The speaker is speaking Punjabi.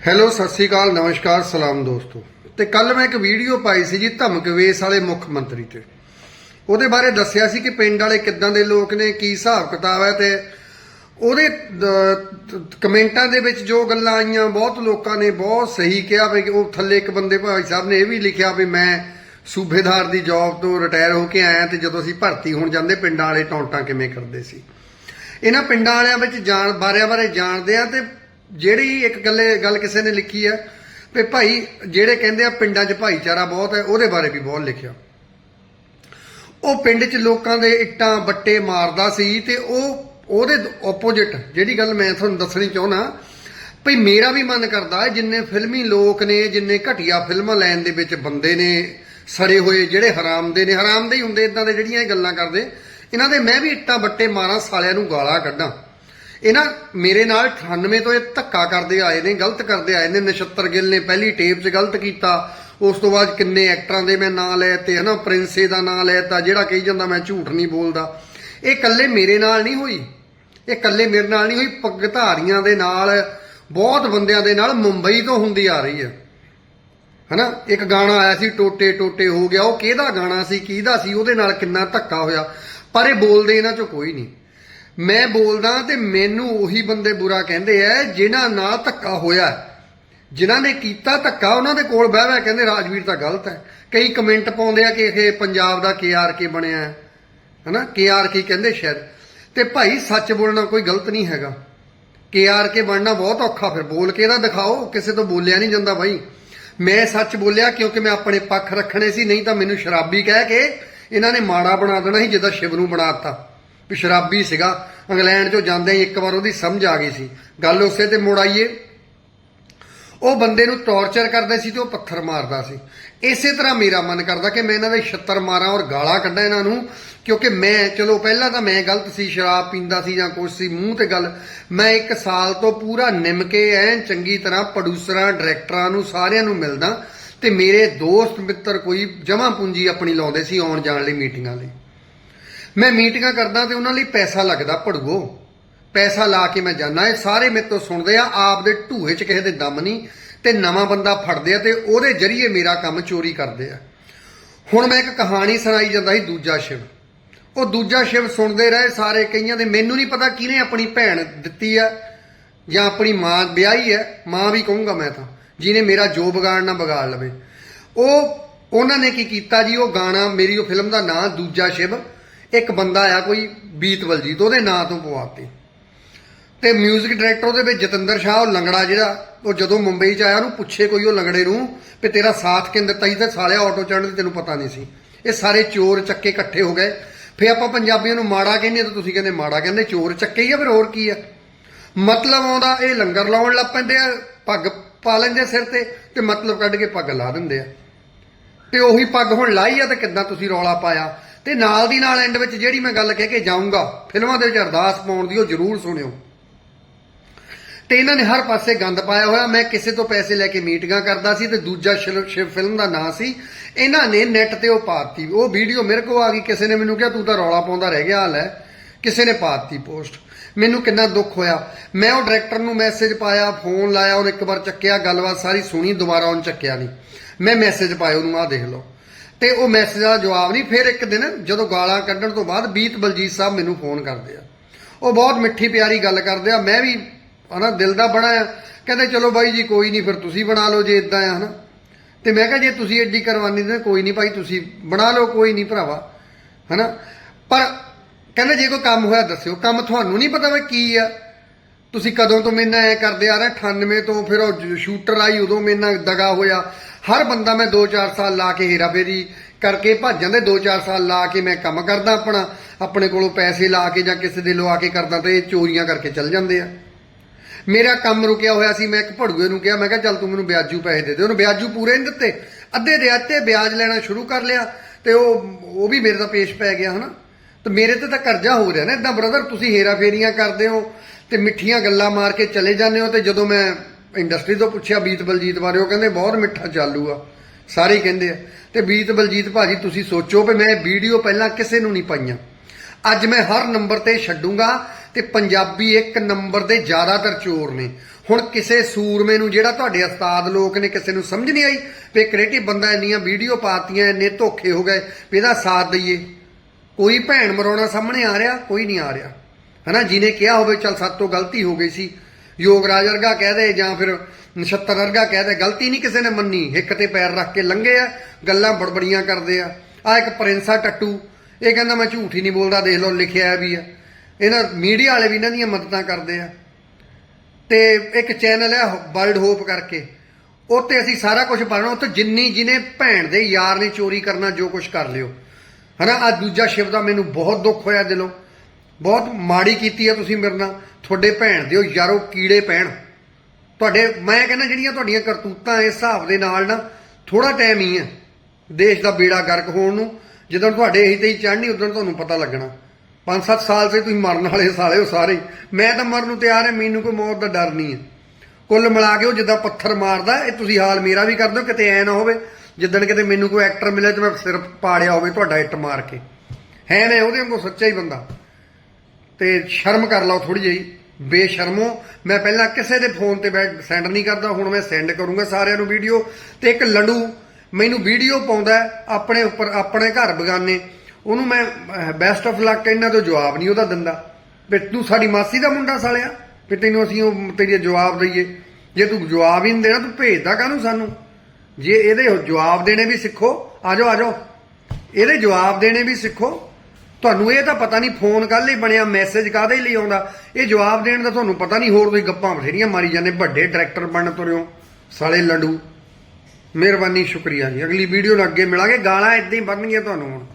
ਹੈਲੋ ਸਤਿ ਸ੍ਰੀ ਅਕਾਲ, ਨਮਸਕਾਰ, ਸਲਾਮ ਦੋਸਤੋ। ਤੇ ਕੱਲ ਮੈਂ ਇੱਕ ਵੀਡੀਓ ਪਾਈ ਸੀ ਜੀ ਧਮਕ ਵੇਸ ਵਾਲੇ ਮੁੱਖ ਮੰਤਰੀ ਤੇ। ਉਹਦੇ ਬਾਰੇ ਦੱਸਿਆ ਸੀ ਕਿ ਪਿੰਡ ਵਾਲੇ ਕਿੱਦਾਂ ਦੇ ਲੋਕ ਨੇ, ਕੀ ਹਿਸਾਬ ਕਿਤਾਬ ਹੈ ਤੇ ਉਹਦੇ ਕਮੈਂਟਾਂ ਦੇ ਵਿੱਚ ਜੋ ਗੱਲਾਂ ਆਈਆਂ, ਬਹੁਤ ਲੋਕਾਂ ਨੇ ਬਹੁਤ ਸਹੀ ਕਿਹਾ ਵੀ ਉਹ ਥੱਲੇ ਇੱਕ ਬੰਦੇ ਭਾਈ ਸਾਹਿਬ ਨੇ ਇਹ ਵੀ ਲਿਖਿਆ ਵੀ ਮੈਂ ਸੂਬੇਦਾਰ ਦੀ ਜੌਬ ਤੋਂ ਰਿਟਾਇਰ ਹੋ ਕੇ ਆਇਆ ਤੇ ਜਦੋਂ ਅਸੀਂ ਭਰਤੀ ਹੋਣ ਜਾਂਦੇ, ਪਿੰਡਾਂ ਵਾਲੇ ਟੌਂਟਾਂ ਕਿਵੇਂ ਕਰਦੇ ਸੀ। ਇਹਨਾਂ ਪਿੰਡਾਂ ਵਾਲਿਆਂ ਵਿੱਚ ਜਾਣ, ਬਾਰਿਆਂ ਬਾਰੇ ਜਾਣਦੇ ਆ ਤੇ ਜਿਹੜੀ ਇੱਕ ਗੱਲੇ ਗੱਲ ਕਿਸੇ ਨੇ ਲਿਖੀ ਹੈ ਵੀ ਭਾਈ ਜਿਹੜੇ ਕਹਿੰਦੇ ਆ ਪਿੰਡਾਂ 'ਚ ਭਾਈਚਾਰਾ ਬਹੁਤ ਹੈ, ਉਹਦੇ ਬਾਰੇ ਵੀ ਬਹੁਤ ਲਿਖਿਆ। ਉਹ ਪਿੰਡ 'ਚ ਲੋਕਾਂ ਦੇ ਇੱਟਾਂ ਬੱਟੇ ਮਾਰਦਾ ਸੀ ਤੇ ਉਹ ਉਹਦੇ ਆਪੋਜੀਟ ਜਿਹੜੀ ਗੱਲ ਮੈਂ ਤੁਹਾਨੂੰ ਦੱਸਣੀ ਚਾਹੁੰਦਾ ਭਈ ਮੇਰਾ ਵੀ ਮਨ ਕਰਦਾ ਜਿੰਨੇ ਫਿਲਮੀ ਲੋਕ ਨੇ, ਜਿੰਨੇ ਘਟੀਆ ਫਿਲਮਾਂ ਲੈਣ ਦੇ ਵਿੱਚ ਬੰਦੇ ਨੇ, ਸੜੇ ਹੋਏ ਜਿਹੜੇ ਹਰਾਮ ਦੇ ਨੇ ਹਰਾਮ ਦੇ ਹੀ ਹੁੰਦੇ ਇਦਾਂ ਦੇ ਜਿਹੜੀਆਂ ਇਹ ਗੱਲਾਂ ਕਰਦੇ, ਇਹਨਾਂ ਦੇ ਮੈਂ ਵੀ ਇੱਟਾਂ ਬੱਟੇ ਮਾਰਾਂ, ਸਾਲਿਆਂ ਨੂੰ ਗਾਲਾਂ ਕੱਢਾਂ। ਇਹ ਨਾ ਮੇਰੇ ਨਾਲ 98 ਤੋਂ ਇਹ ਧੱਕਾ ਕਰਦੇ ਆਏ ਨੇ, ਗਲਤ ਕਰਦੇ ਆਏ ਨੇ, ਨਛੱਤਰ ਗਿੱਲ ਨੇ ਪਹਿਲੀ ਟੇਪ 'ਚ ਗਲਤ ਕੀਤਾ। ਉਸ ਤੋਂ ਬਾਅਦ ਕਿੰਨੇ ਐਕਟਰਾਂ ਦੇ ਮੈਂ ਨਾਂ ਲਏ ਤੇ ਹਨਾ? ਪ੍ਰਿੰਸੇ ਦਾ ਨਾਂ ਲਿਆ ਤਾਂ ਜਿਹੜਾ ਕਹੀ ਜਾਂਦਾ ਮੈਂ ਝੂਠ ਨਹੀਂ ਬੋਲਦਾ। ਇਹ ਇਕੱਲੇ ਮੇਰੇ ਨਾਲ ਨਹੀਂ ਹੋਈ। ਇਹ ਇਕੱਲੇ ਮੇਰੇ ਨਾਲ ਨਹੀਂ ਹੋਈ ਪੱਗਧਾਰੀਆਂ ਦੇ ਨਾਲ, ਬਹੁਤ ਬੰਦਿਆਂ ਦੇ ਨਾਲ ਮੁੰਬਈ ਤੋਂ ਹੁੰਦੀ ਆ ਰਹੀ ਹੈ ਹਨਾ? ਇੱਕ ਗਾਣਾ ਆਇਆ ਸੀ, ਟੋਟੇ ਟੋਟੇ ਹੋ ਗਿਆ। ਉਹ ਕਿਹਦਾ ਗਾਣਾ ਸੀ, ਕਿਹਦਾ ਸੀ, ਉਹਦੇ ਨਾਲ ਕਿੰਨਾ ਧੱਕਾ ਹੋਇਆ? ਪਰ ਇਹ ਬੋਲਦੇ ਇਹਨਾਂ ਚੋਂ ਕੋਈ ਨਹੀਂ। ਮੈਂ ਬੋਲਦਾ ਤੇ ਮੈਨੂੰ ਉਹੀ ਬੰਦੇ ਬੁਰਾ ਕਹਿੰਦੇ ਆ ਜਿਨ੍ਹਾਂ ਨਾਲ ਧੱਕਾ ਹੋਇਆ ਜਿਨ੍ਹਾਂ ਨੇ ਕੀਤਾ ਧੱਕਾ, ਉਹਨਾਂ ਦੇ ਕੋਲ ਬਹਿ ਬਹਿ ਕਹਿੰਦੇ, ਰਾਜਵੀਰ ਤਾਂ ਗਲਤ ਹੈ ਕਈ ਕਮੈਂਟ ਪਾਉਂਦੇ ਆ ਕਿ ਇਹ ਪੰਜਾਬ ਦਾ ਕੇਆਰਕੇ ਬਣਿਆ ਹੈ ਹਨਾ? ਕੇਆਰਕੇ ਕਹਿੰਦੇ ਸ਼ਾਇਦ। ਤੇ ਭਾਈ, ਸੱਚ ਬੋਲਣਾ ਕੋਈ ਗਲਤ ਨਹੀਂ ਹੈਗਾ। ਕੇਆਰਕੇ ਬਣਨਾ ਬਹੁਤ ਔਖਾ ਫਿਰ। ਬੋਲ ਕੇ ਇਹਦਾ ਦਿਖਾਓ, ਕਿਸੇ ਤੋਂ ਬੋਲਿਆ ਨਹੀਂ ਜਾਂਦਾ ਭਾਈ ਮੈਂ ਸੱਚ ਬੋਲਿਆ ਕਿਉਂਕਿ ਮੈਂ ਆਪਣੇ ਪੱਖ ਰੱਖਣੇ ਸੀ, ਨਹੀਂ ਤਾਂ ਮੈਨੂੰ ਸ਼ਰਾਬੀ ਕਹਿ ਕੇ ਇਹਨਾਂ ਨੇ ਮਾੜਾ ਬਣਾ ਦੇਣਾ ਸੀ, ਜਿੱਦਾਂ ਸ਼ਿਵ ਨੂੰ ਬਣਾਤਾ ਵੀ ਸ਼ਰਾਬੀ ਸੀਗਾ। ਇੰਗਲੈਂਡ ਚੋਂ ਜਾਂਦੇ ਹੀ ਇੱਕ ਵਾਰ ਉਹਦੀ ਸਮਝ ਆ ਗਈ ਸੀ। ਗੱਲ ਉਸੇ ਤੇ ਮੁੜ ਆਈਏ। ਉਹ ਬੰਦੇ ਨੂੰ ਟੌਰਚਰ ਕਰਦੇ ਸੀ ਤੇ ਉਹ ਪੱਥਰ ਮਾਰਦਾ ਸੀ। ਇਸੇ ਤਰ੍ਹਾਂ ਮੇਰਾ ਮਨ ਕਰਦਾ ਕਿ ਮੈਂ ਇਹਨਾਂ ਦੇ ਛੱਤਰ ਮਾਰਾਂ ਔਰ ਗਾਲਾਂ ਕੱਢਾਂ ਇਹਨਾਂ ਨੂੰ, ਕਿਉਂਕਿ ਮੈਂ, ਚਲੋ ਪਹਿਲਾਂ ਤਾਂ ਮੈਂ ਗਲਤ ਸੀ, ਸ਼ਰਾਬ ਪੀਂਦਾ ਸੀ ਜਾਂ ਕੁਛ ਸੀ, ਮੂੰਹ ਤੇ ਗੱਲ। ਮੈਂ ਇੱਕ ਸਾਲ ਤੋਂ ਪੂਰਾ ਨਿਮ ਕੇ ਐਨ ਚੰਗੀ ਤਰ੍ਹਾਂ ਪ੍ਰੋਡਿਊਸਰਾਂ ਡਾਇਰੈਕਟਰਾਂ ਨੂੰ ਸਾਰਿਆਂ ਨੂੰ ਮਿਲਦਾ ਤੇ ਮੇਰੇ ਦੋਸਤ ਮਿੱਤਰ ਕੋਈ ਜਮਾ ਪੂੰਜੀ ਆਪਣੀ ਲਾਉਂਦੇ ਸੀ ਆਉਣ ਜਾਣ ਲਈ ਮੀਟਿੰਗਾਂ ਲਈ। ਮੈਂ ਮੀਟਿੰਗਾਂ ਕਰਦਾ ਤੇ ਉਹਨਾਂ ਲਈ ਪੈਸਾ ਲੱਗਦਾ, ਭੜੂਓ। ਪੈਸਾ ਲਾ ਕੇ ਮੈਂ ਜਾਣਾ ਇਹ ਸਾਰੇ ਮੇਰੇ ਤੋਂ ਸੁਣਦੇ ਆ, ਆਪ ਦੇ ਢੂਹੇ 'ਚ ਕਿਸੇ ਦੇ ਦਮ ਨਹੀਂ, ਤੇ ਨਵਾਂ ਬੰਦਾ ਫੜਦੇ ਆ ਤੇ ਉਹਦੇ ਜਰੀਏ ਮੇਰਾ ਕੰਮ ਚੋਰੀ ਕਰਦੇ ਆ। ਹੁਣ ਮੈਂ ਇੱਕ ਕਹਾਣੀ ਸੁਣਾਈ ਜਾਂਦਾ ਸੀ ਦੂਜਾ ਸ਼ਿਵ। ਉਹ ਦੂਜਾ ਸ਼ਿਵ ਸੁਣਦੇ ਰਹੇ ਸਾਰੇ ਕਈਆਂ ਦੇ, ਮੈਨੂੰ ਨਹੀਂ ਪਤਾ ਕਿਹਨੇ ਆਪਣੀ ਭੈਣ ਦਿੱਤੀ ਆ, ਜਾਂ ਆਪਣੀ ਮਾਂ ਵਿਆਹੀ ਹੈ ਮਾਂ ਵੀ ਕਹੂੰਗਾ ਮੈਂ ਤਾਂ, ਜਿਹਨੇ ਮੇਰਾ ਜੋ ਵਿਗਾੜਨਾ ਵਿਗਾੜ ਲਵੇ। ਉਹ, ਉਹਨਾਂ ਨੇ ਕੀ ਕੀਤਾ ਜੀ, ਉਹ ਗਾਣਾ, ਮੇਰੀ ਉਹ ਫਿਲਮ ਦਾ ਨਾਂ, ਦੂਜਾ ਸ਼ਿਵ ਇੱਕ ਬੰਦਾ ਆ ਕੋਈ ਬੀਤ ਬਲਜੀਤ, ਉਹਦੇ ਨਾਂ ਤੋਂ ਪਵਾਤੀ ਤੇ 뮤직 ਡਾਇਰੈਕਟਰ ਉਹਦੇ ਵਿੱਚ ਜਤਿੰਦਰ ਸ਼ਾਹ, ਉਹ ਲੰਗੜਾ ਜਿਹੜਾ, ਉਹ ਜਦੋਂ ਮੁੰਬਈ ਚ ਆਇਆ, ਉਹਨੂੰ ਪੁੱਛੇ ਕੋਈ ਉਹ ਲੰਗੜੇ ਨੂੰ ਵੀ ਤੇਰਾ ਸਾਥ ਕਿੰਨ ਦਿੱਤਾ ਸੀ ਤੇ ਸਾਲਿਆ ਆਟੋ ਚੜਨ ਦੀ ਤੈਨੂੰ ਪਤਾ ਨਹੀਂ ਸੀ। ਇਹ ਸਾਰੇ ਚੋਰ ਚੱਕੇ ਇਕੱਠੇ ਹੋ ਗਏ। ਫੇ ਆਪਾਂ ਪੰਜਾਬੀਆਂ ਨੂੰ ਮਾੜਾ ਕਹਿੰਦੇ ਤਾਂ ਤੁਸੀਂ ਕਹਿੰਦੇ ਮਾੜਾ ਕਹਿੰਦੇ, ਚੋਰ ਚੱਕੇ ਹੀ ਆ, ਫਿਰ ਹੋਰ ਕੀ ਆ? ਮਤਲਬ ਆਉਂਦਾ ਇਹ ਲੰਗਰ ਲਾਉਣ ਲੱਗ ਪੈਂਦੇ ਆ, ਪੱਗ ਪਾ ਲੈਂਦੇ ਸਿਰ ਤੇ ਤੇ ਮਤਲਬ ਕੱਢ ਕੇ ਪੱਗ ਲਾ ਦਿੰਦੇ ਆ। ਤੇ ਉਹੀ ਪੱਗ ਹੁਣ ਲਾਈ ਆ ਤੇ ਕਿੱਦਾਂ ਤੁਸੀਂ ਰੌਲਾ ਪਾਇਆ? ਤੇ ਨਾਲ ਦੀ ਨਾਲ ਐਂਡ ਵਿੱਚ ਜਿਹੜੀ ਮੈਂ ਗੱਲ ਕਹਿ ਕੇ ਜਾਊਂਗਾ, ਫਿਲਮਾਂ ਦੇ ਵਿੱਚ ਅਰਦਾਸ ਪਾਉਣ ਦੀ ਉਹ ਜ਼ਰੂਰ ਸੁਣਿਓ। ਤੇ ਇਹਨਾਂ ਨੇ ਹਰ ਪਾਸੇ ਗੰਦ ਪਾਇਆ ਹੋਇਆ। ਮੈਂ ਕਿਸੇ ਤੋਂ ਪੈਸੇ ਲੈ ਕੇ ਮੀਟਿੰਗਾਂ ਕਰਦਾ ਸੀ ਤੇ ਦੂਜਾ ਸ਼ਿਵ ਫਿਲਮ ਦਾ ਨਾਂ ਸੀ। ਇਹਨਾਂ ਨੇ ਨੈਟ ਤੇ ਉਹ ਪਾਤੀ। ਉਹ ਵੀਡੀਓ ਮੇਰੇ ਕੋਲ ਆ ਗਈ। ਕਿਸੇ ਨੇ ਮੈਨੂੰ ਕਿਹਾ, ਤੂੰ ਤਾਂ ਰੌਲਾ ਪਾਉਂਦਾ ਰਹਿ ਗਿਆ ਹਾਲ ਹੈ ਕਿਸੇ ਨੇ ਪਾਤੀ ਪੋਸਟ ਮੈਨੂੰ ਕਿੰਨਾ ਦੁੱਖ ਹੋਇਆ। ਮੈਂ ਉਹ ਡਾਇਰੈਕਟਰ ਨੂੰ ਮੈਸੇਜ ਪਾਇਆ ਫੋਨ ਲਾਇਆ, ਉਹਨੇ ਇੱਕ ਵਾਰ ਚੱਕਿਆ, ਗੱਲਬਾਤ ਸਾਰੀ ਸੁਣੀ, ਦੁਬਾਰਾ ਉਹਨੇ ਚੱਕਿਆ ਨਹੀਂ। ਮੈਂ ਮੈਸੇਜ ਪਾਇਆ, ਉਹਨੂੰ ਆਹ ਦੇਖ ਲਓ। ਤੇ ਉਹ ਮੈਸੇਜ ਦਾ ਜਵਾਬ ਨਹੀਂ। ਫਿਰ ਇੱਕ ਦਿਨ ਜਦੋਂ ਗਾਲਾਂ ਕੱਢਣ ਤੋਂ ਬਾਅਦ ਬੀਤ ਬਲਜੀਤ ਸਾਹਿਬ ਮੈਨੂੰ ਫੋਨ ਕਰਦੇ ਆ। ਉਹ ਬਹੁਤ ਮਿੱਠੀ ਪਿਆਰੀ ਗੱਲ ਕਰਦੇ ਆ। ਮੈਂ ਵੀ ਹਨਾ ਦਿਲ ਦਾ ਬਣਾ ਆ। ਕਹਿੰਦੇ, ਚਲੋ ਬਾਈ ਜੀ, ਕੋਈ ਨਹੀਂ, ਫਿਰ ਤੁਸੀਂ ਬਣਾ ਲਓ ਜੇ ਇਦਾਂ ਆ, ਹਨਾ। ਤੇ ਮੈਂ ਕਿਹਾ, ਜੇ ਤੁਸੀਂ ਐਡੀ ਕਰਵਾਨੀ ਤਾਂ ਕੋਈ ਨਹੀਂ ਭਾਈ, ਤੁਸੀਂ ਬਣਾ ਲਓ, ਕੋਈ ਨਹੀਂ ਭਰਾਵਾ। ਹਨਾ? ਪਰ ਕਹਿੰਦੇ, ਜੇ ਕੋਈ ਕੰਮ ਹੋਇਆ, ਦੱਸਿਓ। ਕੰਮ ਤੁਹਾਨੂੰ ਨਹੀਂ ਪਤਾ ਵੀ ਕੀ ਆ। ਤੁਸੀਂ ਕਦੋਂ ਤੋਂ ਮੇਰੇ ਨਾਲ ਐ ਕਰਦੇ ਆ ਰਹੇ 98 ਤੋਂ ਫਿਰ ਉਹ ਸ਼ੂਟਰ ਆਈ, ਉਦੋਂ ਮੇਰੇ ਨਾਲ ਦਗਾ ਹੋਇਆ। ਹਰ ਬੰਦਾ ਮੈਂ 2-4 ਸਾਲ ਲਾ ਕੇ ਹੇਰਾਫੇਰੀ ਕਰਕੇ ਭੱਜ ਜਾਂਦੇ 2-4 ਸਾਲ ਲਾ ਕੇ ਮੈਂ ਕੰਮ ਕਰਦਾ ਆਪਣਾ, ਆਪਣੇ ਕੋਲੋਂ ਪੈਸੇ ਲਾ ਕੇ ਜਾਂ ਕਿਸੇ ਦੇ ਲਵਾ ਕੇ ਕਰਦਾ ਤੇ ਇਹ ਚੋਰੀਆਂ ਕਰਕੇ ਚੱਲ ਜਾਂਦੇ ਆ। ਮੇਰਾ ਕੰਮ ਰੁਕਿਆ ਹੋਇਆ ਸੀ, ਮੈਂ ਇੱਕ ਭੜੂਏ ਨੂੰ ਕਿਹਾ, ਮੈਂ ਕਿਹਾ, ਚੱਲ ਤੂੰ ਮੈਨੂੰ ਵਿਆਜੂ ਪੈਸੇ ਦੇ ਦੇ ਉਹਨੂੰ ਵਿਆਜੂ ਪੂਰੇ ਨਹੀਂ ਦਿੱਤੇ। ਅੱਧੇ ਦੇ ਅੱਧੇ ਵਿਆਜ ਲੈਣਾ ਸ਼ੁਰੂ ਕਰ ਲਿਆ ਤੇ ਉਹ ਉਹ ਵੀ ਮੇਰੇ ਦਾ ਪੇਸ਼ ਪੈ ਗਿਆ, ਹਨਾ? ਤੇ ਮੇਰੇ ਤੇ ਤਾਂ ਕਰਜ਼ਾ ਹੋ ਰਿਹਾ ਨਾ ਇਦਾਂ ਬ੍ਰਦਰ ਤੁਸੀਂ ਹੇਰਾ ਫੇਰੀਆਂ ਕਰਦੇ ਹੋ ਤੇ ਮਿੱਠੀਆਂ ਗੱਲਾਂ ਮਾਰ ਕੇ ਚਲੇ ਜਾਂਦੇ ਹੋ ਤੇ ਜਦੋਂ ਮੈਂ ਇੰਡਸਟਰੀ ਤੋਂ ਪੁੱਛਿਆ ਬੀਤ ਬਲਜੀਤ ਬਾਰੇ, ਉਹ ਕਹਿੰਦੇ ਬਹੁਤ ਮਿੱਠਾ ਚਾਲੂ ਆ। ਸਾਰੇ ਕਹਿੰਦੇ ਆ। ਤੇ ਬੀਤ ਬਲਜੀਤ ਭਾਜੀ, ਤੁਸੀਂ ਸੋਚੋ ਵੀ ਮੈਂ ਵੀਡੀਓ ਪਹਿਲਾਂ ਕਿਸੇ ਨੂੰ ਨਹੀਂ ਪਾਈਆਂ। ਅੱਜ ਮੈਂ ਹਰ ਨੰਬਰ ਤੇ ਛੱਡੂੰਗਾ ਤੇ ਪੰਜਾਬੀ ਇੱਕ ਨੰਬਰ ਦੇ ਜ਼ਿਆਦਾਤਰ ਚੋਰ ਨੇ। ਹੁਣ ਕਿਸੇ ਸੂਰਮੇ ਨੂੰ ਜਿਹੜਾ ਤੁਹਾਡੇ ਉਸਤਾਦ ਲੋਕ ਨੇ ਕਿਸੇ ਨੂੰ ਸਮਝ ਨਹੀਂ ਆਈ ਵੀ ਕ੍ਰੀਏਟਿਵ ਬੰਦਾ ਇੰਨੀਆਂ ਵੀਡੀਓ ਪਾਤੀਆਂ, ਇੰਨੇ ਧੋਖੇ ਹੋ ਗਏ, ਵੀ ਇਹਦਾ ਸਾਥ ਦਈਏ। ਕੋਈ ਭੈਣ ਮਰਾਉਣਾ ਸਾਹਮਣੇ ਆ ਰਿਹਾ, ਕੋਈ ਨਹੀਂ ਆ ਰਿਹਾ। ਹਨਾ, ਜਿਹਨੇ ਕਿਹਾ ਹੋਵੇ, ਚਲ ਸਾਡੇ ਤੋਂ ਗਲਤੀ ਹੋ ਗਈ ਸੀ। ਯੋਗਰਾਜ ਵਰਗਾ ਕਹਿ ਦੇ ਜਾਂ ਫਿਰ ਨਛੱਤਰ ਵਰਗਾ ਕਹਿ ਦੇ, ਗਲਤੀ ਨਹੀਂ ਕਿਸੇ ਨੇ ਮੰਨੀ। ਹਿੱਕ ਤੇ ਪੈਰ ਰੱਖ ਕੇ ਲੰਘੇ ਆ, ਗੱਲਾਂ ਬੜਬੜੀਆਂ ਕਰਦੇ ਆ। ਆ ਇੱਕ ਪ੍ਰਿੰਸਾ ਟੱਟੂ, ਇਹ ਕਹਿੰਦਾ ਮੈਂ ਝੂਠ ਹੀ ਨਹੀਂ ਬੋਲਦਾ, ਦੇਖ ਲਓ, ਲਿਖਿਆ ਵੀ ਆ। ਇਹਨਾਂ ਮੀਡੀਆ ਵਾਲੇ ਵੀ ਇਹਨਾਂ ਦੀਆਂ ਮਦਦਾਂ ਕਰਦੇ ਆ। ਤੇ ਇੱਕ ਚੈਨਲ ਹੈ ਵਰਲਡ ਹੋਪ ਕਰਕੇ। ਉੱਤੇ ਅਸੀਂ ਸਾਰਾ ਕੁਝ ਪਾਣਾ ਉੱਤੇ ਜਿੰਨੀ ਜਿਹਨੇ ਭੈਣ ਦੇ ਯਾਰ ਨੇ ਚੋਰੀ ਕਰਨਾ, ਜੋ ਕੁਝ ਕਰ ਲਿਓ। ਹਨਾ ਆ ਦੂਜਾ ਸ਼ਿਵ ਦਾ ਮੈਨੂੰ ਬਹੁਤ ਦੁੱਖ ਹੋਇਆ ਦਿਲੋਂ। ਬਹੁਤ ਮਾੜੀ ਕੀਤੀ ਆ ਤੁਸੀਂ ਮੇਰੇ ਨਾਲ। ਤੁਹਾਡੇ ਭੈਣ ਦਿਓ, ਯਾਰੋ ਕੀੜੇ ਪੈਣ। ਤੁਹਾਡੇ, ਮੈਂ ਕਹਿੰਦਾ ਜਿਹੜੀਆਂ ਤੁਹਾਡੀਆਂ ਕਰਤੂਤਾਂ ਇਸ ਹਿਸਾਬ ਦੇ ਨਾਲ ਨਾ ਥੋੜਾ ਟਾਈਮ ਹੀ ਹੈ ਦੇਸ਼ ਦਾ ਬੇੜਾ ਗਰਕ ਹੋਣ ਨੂੰ, ਜਦੋਂ ਤੁਹਾਡੇ ਇਹੀ ਤੇ ਹੀ ਚੜ੍ਹਨੀ, ਉਦੋਂ ਤੁਹਾਨੂੰ ਪਤਾ ਲੱਗਣਾ। 5-7 ਸਾਲ ਸੇ ਤੁਸੀਂ ਮਰਨ ਵਾਲੇ ਸਾਲੇ ਹੋ ਸਾਰੇ। ਮੈਂ ਤਾਂ ਮਰਨ ਨੂੰ ਤਿਆਰ ਹਾਂ ਮੈਨੂੰ ਕੋਈ ਮੌਤ ਦਾ ਡਰ ਨਹੀਂ ਹੈ ਕੁੱਲ ਮਿਲਾ ਕੇ ਉਹ ਜਿੱਦਾਂ ਪੱਥਰ ਮਾਰਦਾ, ਇਹ ਤੁਸੀਂ ਹਾਲ ਮੇਰਾ ਵੀ ਕਰ ਦਿਓ, ਕਿਤੇ ਐ ਨਾ ਹੋਵੇ, ਜਿੱਦਣ ਕਿਤੇ ਮੈਨੂੰ ਕੋਈ ਐਕਟਰ ਮਿਲੇ ਤੇ ਮੈਂ ਸਿਰ ਪਾੜਿਆ ਹੋਵੇ ਤੁਹਾਡਾ ਇੱਟ ਮਾਰ ਕੇ। ਹੈ ਨਾ ਉਹਦੇ ਵਾਂਗੂ ਸੱਚਾ ਹੀ ਬੰਦਾ। ਤੇ ਸ਼ਰਮ ਕਰ ਲਓ ਥੋੜੀ ਜਿਹੀ। ਬੇਸ਼ਰਮੋ। ਮੈਂ ਪਹਿਲਾਂ ਕਿਸੇ ਦੇ ਫੋਨ ਤੇ ਸੈਂਡ ਨਹੀਂ ਕਰਦਾ, ਹੁਣ ਮੈਂ ਸੈਂਡ ਕਰੂੰਗਾ ਸਾਰਿਆਂ ਨੂੰ ਵੀਡੀਓ ਤੇ ਇੱਕ ਲੰਡੂ, ਮੈਨੂੰ ਵੀਡੀਓ ਪਾਉਂਦਾ ਆਪਣੇ ਉੱਪਰ, ਆਪਣੇ ਘਰ ਬਗਾਨੇ। ਉਹਨੂੰ ਮੈਂ ਬੈਸਟ ਆਫ ਲੱਕ ਇਹਨਾਂ ਤੋਂ ਜਵਾਬ ਨਹੀਂ ਉਹਦਾ ਦਿੰਦਾ। ਵੀ ਤੂੰ ਸਾਡੀ ਮਾਸੀ ਦਾ ਮੁੰਡਾ ਸਾਲਿਆ, ਵੀ ਤੈਨੂੰ ਅਸੀਂ ਉਹ ਤੇਰੀ ਜਵਾਬ ਦਈਏ। ਜੇ ਤੂੰ ਜਵਾਬ ਹੀ ਨਹੀਂ ਦੇਣਾ, ਤੂੰ ਭੇਜਦਾ ਕਾਹਨੂੰ ਸਾਨੂੰ? ਜੇ ਇਹਦੇ ਜਵਾਬ ਦੇਣੇ ਵੀ ਸਿੱਖੋ ਆਜੋ ਆਜੋ ਇਹਦੇ ਜਵਾਬ ਦੇਣੇ ਵੀ ਸਿੱਖੋ। ਤੁਹਾਨੂੰ ਇਹ ਤਾਂ ਪਤਾ ਨਹੀਂ, ਫੋਨ ਕੱਲ ਲਈ ਬਣਿਆ ਮੈਸੇਜ ਕਾਹਦੇ ਲਈ ਆਉਂਦਾ? ਇਹ ਜਵਾਬ ਦੇਣ ਦਾ ਤੁਹਾਨੂੰ ਪਤਾ ਨਹੀਂ, ਹੋਰ ਤੁਸੀਂ ਗੱਪਾਂ ਬਥੇਰੀਆਂ ਮਾਰੀ ਜਾਂਦੇ, ਵੱਡੇ ਡਾਇਰੈਕਟਰ ਬਣ ਤੁਰਿਓ, ਸਾਲੇ ਲੰਡੂ। ਮਿਹਰਬਾਨੀ, ਸ਼ੁਕਰੀਆ ਜੀ। ਅਗਲੀ ਵੀਡੀਓ ਨਾਲ ਅੱਗੇ ਮਿਲਾਂਗੇ। ਗਾਲਾਂ ਇਦਾਂ ਹੀ ਬਣਨਗੀਆਂ ਤੁਹਾਨੂੰ ਹੁਣ।